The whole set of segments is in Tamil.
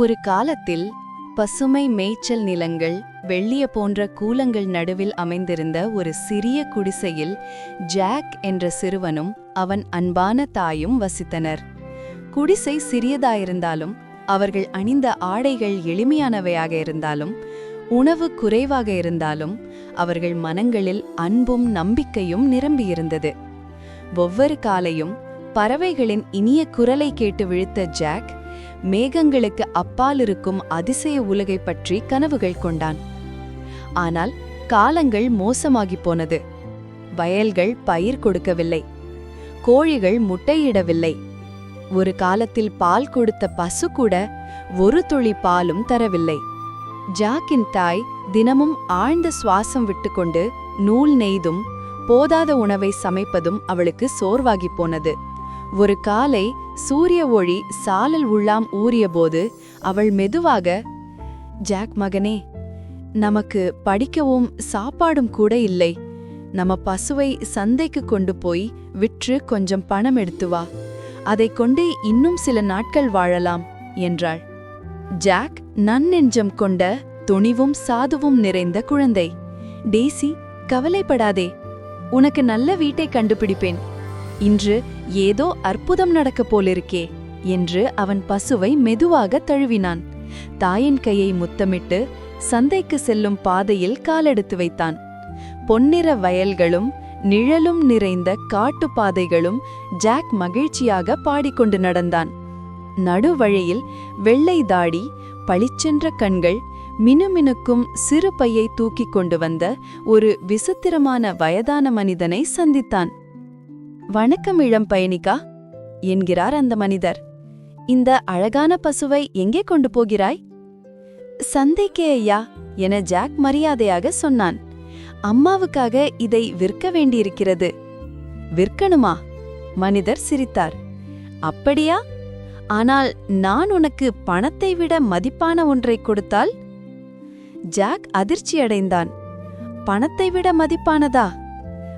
ஒரு காலத்தில் பசுமை மேய்ச்சல் நிலங்கள் வெள்ளிய போன்ற கூலங்கள் நடுவில் அமைந்திருந்த ஒரு சிறிய குடிசையில் ஜாக் என்ற சிறுவனும் அவன் அன்பான தாயும் வசித்தனர். குடிசை சிறியதாயிருந்தாலும் அவர்கள் அணிந்த ஆடைகள் எளிமையானவையாக இருந்தாலும் உணவு குறைவாக இருந்தாலும் அவர்கள் மனங்களில் அன்பும் நம்பிக்கையும் நிரம்பியிருந்தது. ஒவ்வொரு காலையும் பறவைகளின் இனிய குரலை கேட்டு விழுத்த ஜாக் மேகங்களுக்கு அப்பால் இருக்கும் அதிசய உலகை பற்றி கனவுகள் கொண்டான். ஆனால் காலங்கள் மோசமாகிப் போனது. வயல்கள் பயிர் கொடுக்கவில்லை. கோழிகள் முட்டையிடவில்லை. ஒரு காலத்தில் பால் கொடுத்த பசு கூட ஒரு துளி பாலும் தரவில்லை. ஜாக்கின் தாய் தினமும் ஆழ்ந்த சுவாசம் விட்டுக்கொண்டு நூல் நெய்தும் போதாத உணவை சமைப்பதும் அவளுக்கு சோர்வாகிப் போனது. ஒரு காலை சூரிய ஒளி சாலல் உள்ளாம் ஊறியபோது அவள் மெதுவாக ஜாக் மகனே நமக்கு படிக்கவும் சாப்பாடும் கூட இல்லை. நம்ம பசுவை சந்தைக்கு கொண்டு போய் விற்று கொஞ்சம் பணம் எடுத்து வா. அதைக் கொண்டு இன்னும் சில நாட்கள் வாழலாம் என்றாள். ஜாக் நன்னெஞ்சம் கொண்ட துணிவும் சாதுவும் நிறைந்த குழந்தை. டேசி கவலைப்படாதே. உனக்கு நல்ல வீட்டை கண்டுபிடிப்பேன். இன்று ஏதோ அற்புதம் நடக்கப் போலிருக்கே என்று அவன் பசுவை மெதுவாக தழுவினான். தாயின் கையை முத்தமிட்டு சந்தைக்கு செல்லும் பாதையில் காலெடுத்து வைத்தான். பொன்னிற வயல்களும் நிழலும் நிறைந்த காட்டுப்பாதைகளும் ஜாக் மகிழ்ச்சியாக பாடிக்கொண்டு நடந்தான். நடுவழியில் வெள்ளை தாடி பளிச்சென்ற கண்கள் மினுமினுக்கும் சிறு பையை தூக்கிக் கொண்டு வந்த ஒரு விசித்திரமான வயதான மனிதனை சந்தித்தான். வணக்கம் இளம் பயணிக்கா என்கிறார் அந்த மனிதர். இந்த அழகான பசுவை எங்கே கொண்டு போகிறாய்? சந்தைக்கே ஐயா என ஜாக் மரியாதையாக சொன்னான். அம்மாவுக்காக இதை விற்க வேண்டியிருக்கிறது. விற்கணுமா? மனிதர் சிரித்தார். அப்படியா? ஆனால் நான் உனக்கு பணத்தை விட மதிப்பான ஒன்றை கொடுத்தால்? ஜாக் அதிர்ச்சியடைந்தான். பணத்தை விட மதிப்பானதா?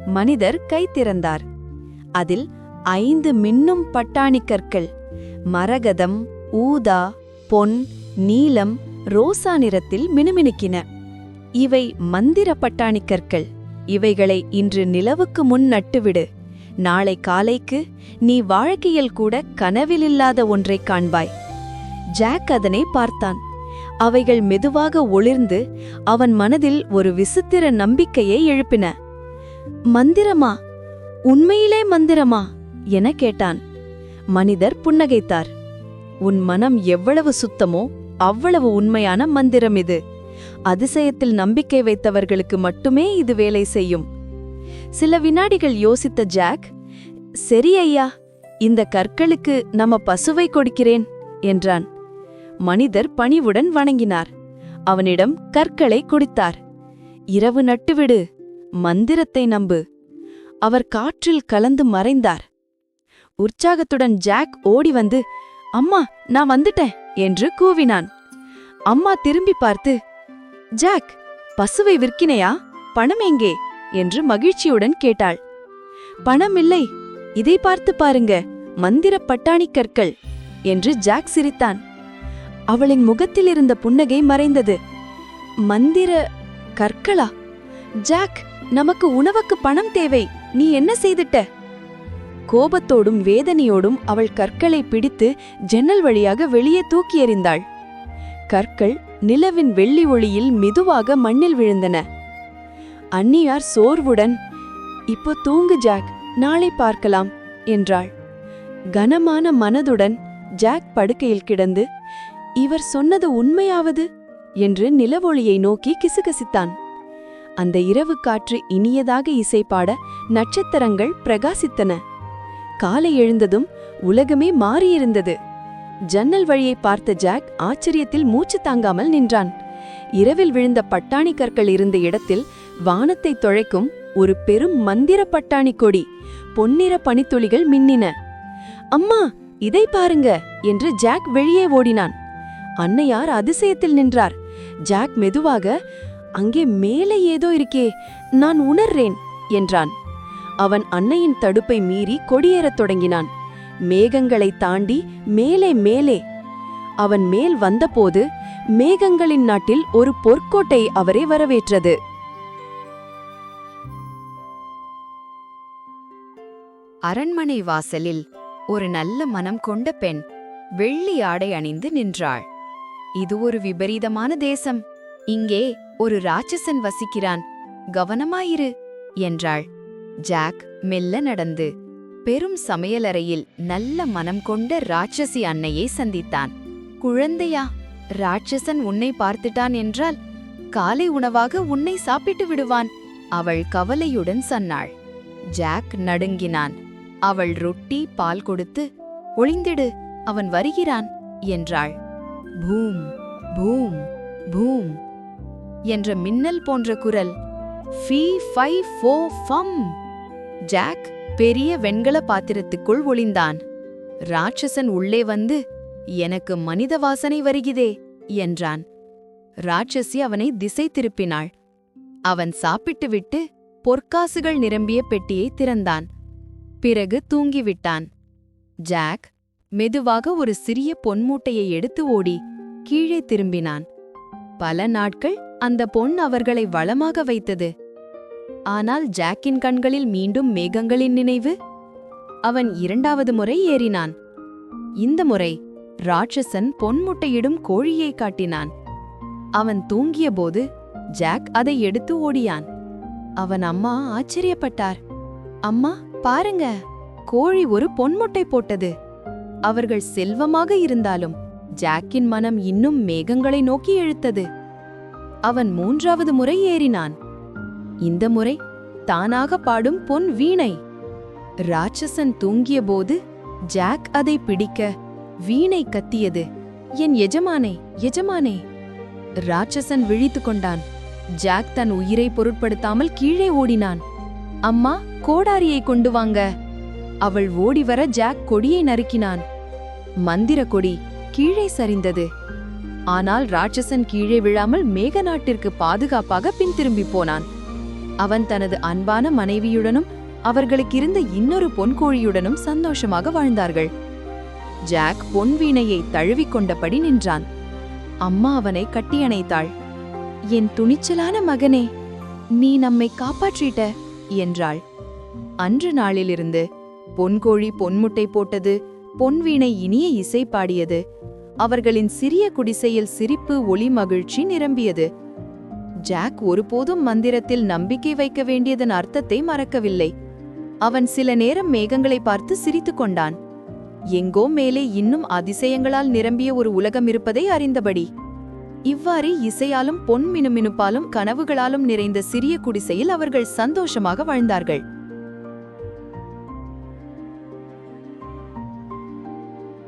மனிதர் கை திறந்தார். அதில் ஐந்து மின்னும் பட்டாணி கற்கள் மரகதம் ஊதா பொன் நீலம் ரோசா நிறத்தில் மினுமினுக்கின. இவை மந்திர பட்டாணி கற்கள் இவைகளை இன்று நிலவுக்கு முன் நட்டுவிடு. நாளை காலைக்கு நீ வாழ்க்கையில் கூட கனவிலில்லாத ஒன்றைக் காண்பாய். ஜாக் அதனை பார்த்தான். அவைகள் மெதுவாக ஒளிர்ந்து அவன் மனதில் ஒரு விசித்திர நம்பிக்கையை எழுப்பின. மந்திரமா? உண்மையிலே மந்திரமா? என கேட்டான். மனிதர் புன்னகைத்தார். உன் மனம் எவ்வளவு சுத்தமோ அவ்வளவு உண்மையான மந்திரம் இது. அதிசயத்தில் நம்பிக்கை வைத்தவர்களுக்கு மட்டுமே இது வேலை செய்யும். சில வினாடிகள் யோசித்த ஜாக் சரி ஐயா இந்த கற்களுக்கு நம்ம பசுவை கொடுக்கிறேன் என்றான். மனிதர் பணிவுடன் வணங்கினார். அவனிடம் கற்களை கொடுத்தார். இரவு நட்டுவிடு மந்திரத்தை நம்பு. அவர் காற்றில் கலந்து மறைந்தார். உற்சாகத்துடன் ஜாக் ஓடி வந்து அம்மா நான் வந்துட்டேன் என்று கூவினான். அம்மா திரும்பி பார்த்து ஜாக் பசுவை விற்கினையா? பணம் எங்கே? என்று மகிழ்ச்சியுடன் கேட்டாள். பணம் இல்லை. இதை பார்த்து பாருங்க மந்திர பட்டாணி கற்கள் என்று ஜாக் சிரித்தான். அவளின் முகத்தில் இருந்த புன்னகை மறைந்தது. மந்திர கற்களா? ஜாக் நமக்கு உணவுக்கு பணம் தேவை. நீ என்ன செய்துட்ட? கோபத்தோடும் வேதனையோடும் அவள் கற்களை பிடித்து ஜன்னல் வழியாக வெளியே தூக்கி எறிந்தாள். கற்கள் நிலவின் வெள்ளி ஒளியில் மெதுவாக மண்ணில் விழுந்தன. அன்னியார் சோர்வுடன் இப்போ தூங்கு ஜாக் நாளை பார்க்கலாம் என்றாள். கனமான மனதுடன் ஜாக் படுக்கையில் கிடந்து இவர் சொன்னது உண்மையாவது? என்று நிலவொளியை நோக்கி கிசுகசித்தான். அந்த இரவு காற்று இனியதாக இசைப்பாட நட்சத்திரங்கள் பிரகாசித்தன. காலை எழுந்ததும் உலகமே மாறியிருந்தது. ஜன்னல் வழியை பார்த்த ஜாக் ஆச்சரியத்தில் மூச்சு தாங்காமல் நின்றான். இரவில் விழுந்த பட்டாணி கற்கள் இருந்த இடத்தில் வானத்தை தொழைக்கும் ஒரு பெரும் மந்திர பட்டாணி கொடி பொன்னிற பனித்துளிகள் மின்னின. அம்மா இதை பாருங்க என்று ஜாக் வெளியே ஓடினான். அன்னையார் அதிசயத்தில் நின்றார். ஜாக் மெதுவாக அங்கே மேலே ஏதோ இருக்கே நான் உணர்றேன் என்றான். அவன் அன்னையின் தடுப்பை மீறி கொடியேறத் தொடங்கினான். மேகங்களை தாண்டி மேலே மேலே. அவன் மேல் வந்தபோது மேகங்களின் நாட்டில் ஒரு பொற்கோட்டை அவரை வரவேற்றது. அரண்மனை வாசலில் ஒரு நல்ல மனம் கொண்ட பெண் வெள்ளி ஆடை அணிந்து நின்றாள். இது ஒரு விபரீதமான தேசம். இங்கே ஒரு ராட்சசன் வசிக்கிறான். கவனமாயிரு என்றாள். ஜாக் மெல்ல நடந்து பெரும் சமையலறையில் நல்ல மனம் கொண்ட ராட்சசி அன்னையை சந்தித்தான். குழந்தையா ராட்சசன் உன்னை பார்த்துட்டான் என்றால் காலை உணவாக உன்னை சாப்பிட்டு விடுவான் அவள் கவலையுடன் சொன்னாள். ஜாக் நடுங்கினான். அவள் ரொட்டி பால் கொடுத்து ஒளிந்திடு அவன் வருகிறான் என்றாள். பூம் பூம் பூம் என்ற மின்னல் போன்ற குரல். ஃபீ ஃபை ஃபோ ஃபம். ஜாக் பெரிய வெண்கல பாத்திரத்துக்குள் ஒளிந்தான். ராட்சசன் உள்ளே வந்து எனக்கு மனித வாசனை வருகிறதே என்றான். ராட்சசி அவனை திசை திருப்பினாள். அவன் சாப்பிட்டுவிட்டு பொற்காசுகள் நிரம்பிய பெட்டியை திறந்தான். பிறகு தூங்கிவிட்டான். ஜாக் மெதுவாக ஒரு சிறிய பொன்மூட்டையை எடுத்து ஓடி கீழே திரும்பினான். பல நாட்கள் அந்த பொன் அவர்களை வளமாக வைத்தது. ஆனால் ஜாக்கின் கண்களில் மீண்டும் மேகங்களின் நினைவு. அவன் இரண்டாவது முறை ஏறினான். இந்த முறை ராட்சசன் பொன்முட்டையிடும் கோழியை காட்டினான். அவன் தூங்கியபோது ஜாக் அதை எடுத்து ஓடியான். அவன் அம்மா ஆச்சரியப்பட்டார். அம்மா பாருங்க கோழி ஒரு பொன்முட்டை போட்டது. அவர்கள் செல்வமாக இருந்தாலும் ஜாக்கின் மனம் இன்னும் மேகங்களை நோக்கி இழுத்தது. அவன் மூன்றாவது முறை ஏறினான். இந்த முறை தானாக பாடும் பொன் வீணை. ராட்சசன் தூங்கியபோது ஜாக் அதை பிடிக்க வீணை கத்தியது. என் எஜமானே எஜமானே ராட்சசன் விழித்து கொண்டான். ஜாக் தன் உயிரை பொருட்படுத்தாமல் கீழே ஓடினான். அம்மா கோடாரியை கொண்டு வாங்க. அவள் ஓடிவர ஜாக் கொடியை நறுக்கினான். மந்திர கொடி கீழே சரிந்தது. ஆனால் ராட்சசன் கீழே விழாமல் மேக நாட்டிற்கு பாதுகாப்பாக பின்திரும்பி போனான். அவன் தனது அன்பான மனைவியுடனும் அவர்களுக்கிருந்த இன்னொரு பொன்கோழியுடனும் சந்தோஷமாக வாழ்ந்தார்கள். ஜாக் பொன் வீணையை தழுவிக் கொண்டபடி நின்றான். அம்மா அவனை கட்டியணைத்தாள். என் துணிச்சலான மகனே நீ நம்மை காப்பாற்றிட்ட என்றாள். அன்று நாளிலிருந்து பொன்கோழி பொன்முட்டை போட்டது பொன்வீணை இனிய இசை பாடியது. அவர்களின் சிறிய குடிசையில் சிரிப்பு ஒளி மகிழ்ச்சி நிரம்பியது. ஜாக் ஒருபோதும் மந்திரத்தில் நம்பிக்கை வைக்க வேண்டியதன் அர்த்தத்தை மறக்கவில்லை. அவன் சில நேரம் மேகங்களை பார்த்து சிரித்துக் கொண்டான். எங்கோ மேலே இன்னும் அதிசயங்களால் நிரம்பிய ஒரு உலகம் இருப்பதை அறிந்தபடி இவ்வாறு இசையாலும் பொன் மினுமினுப்பாலும் கனவுகளாலும் நிறைந்த சிறிய குடிசையில் அவர்கள் சந்தோஷமாக வாழ்ந்தார்கள்.